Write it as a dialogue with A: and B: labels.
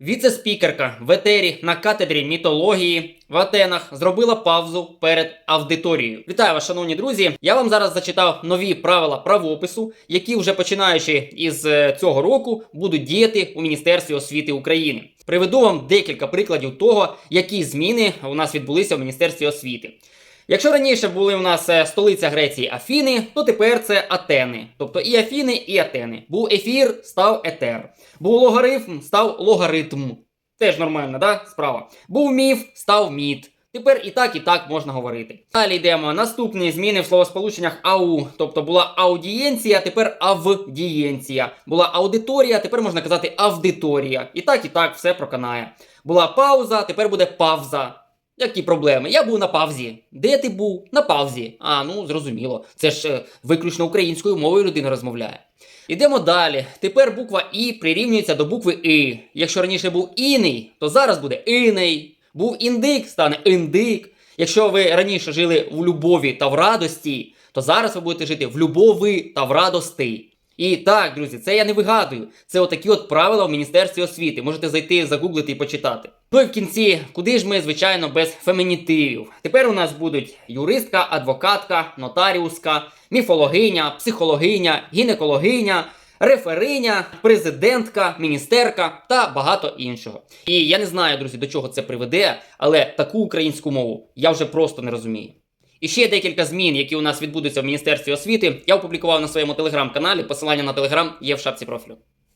A: Віце-спікерка в етері на катедрі мітології в Атенах зробила паузу перед аудиторією. Вітаю вас, шановні друзі! Я вам зараз зачитав нові правила правопису, які вже починаючи із е, цього року будуть діяти у Міністерстві освіти України. Приведу вам декілька прикладів того, які зміни у нас відбулися в Міністерстві освіти. Якщо раніше були у нас е, столиця Греції Афіни, то тепер це Атени. Тобто і Афіни, і Атени. Був ефір, став етер. Був логарифм, став логаритм. Теж нормальна, да? справа. Був міф, став міт. Тепер і так, і так можна говорити. Далі йдемо. Наступні зміни в словосполученнях ау. Тобто була аудієнція, тепер авдієнція. Була аудиторія, тепер можна казати авдиторія. І так, і так все проканає. Була пауза, тепер буде павза. Які проблеми? Я був на павзі. Де ти був? На павзі. А, ну зрозуміло. Це ж е, виключно українською мовою людина розмовляє. Ідемо далі. Тепер буква І прирівнюється до букви І. Якщо раніше був іний, то зараз буде іней. Був індик, стане індик. Якщо ви раніше жили в любові та в радості, то зараз ви будете жити в любові та в радости. І так, друзі, це я не вигадую. Це отакі от правила в Міністерстві освіти. Можете зайти, загуглити і почитати. Ну і в кінці, куди ж ми, звичайно, без фемінітивів? Тепер у нас будуть юристка, адвокатка, нотаріуска, міфологиня, психологиня, гінекологиня. Рефериня, президентка, міністерка та багато іншого. І я не знаю, друзі, до чого це приведе, але таку українську мову я вже просто не розумію. І ще декілька змін, які у нас відбудуться в Міністерстві освіти, я опублікував на своєму телеграм-каналі. Посилання на телеграм є в шапці профілю.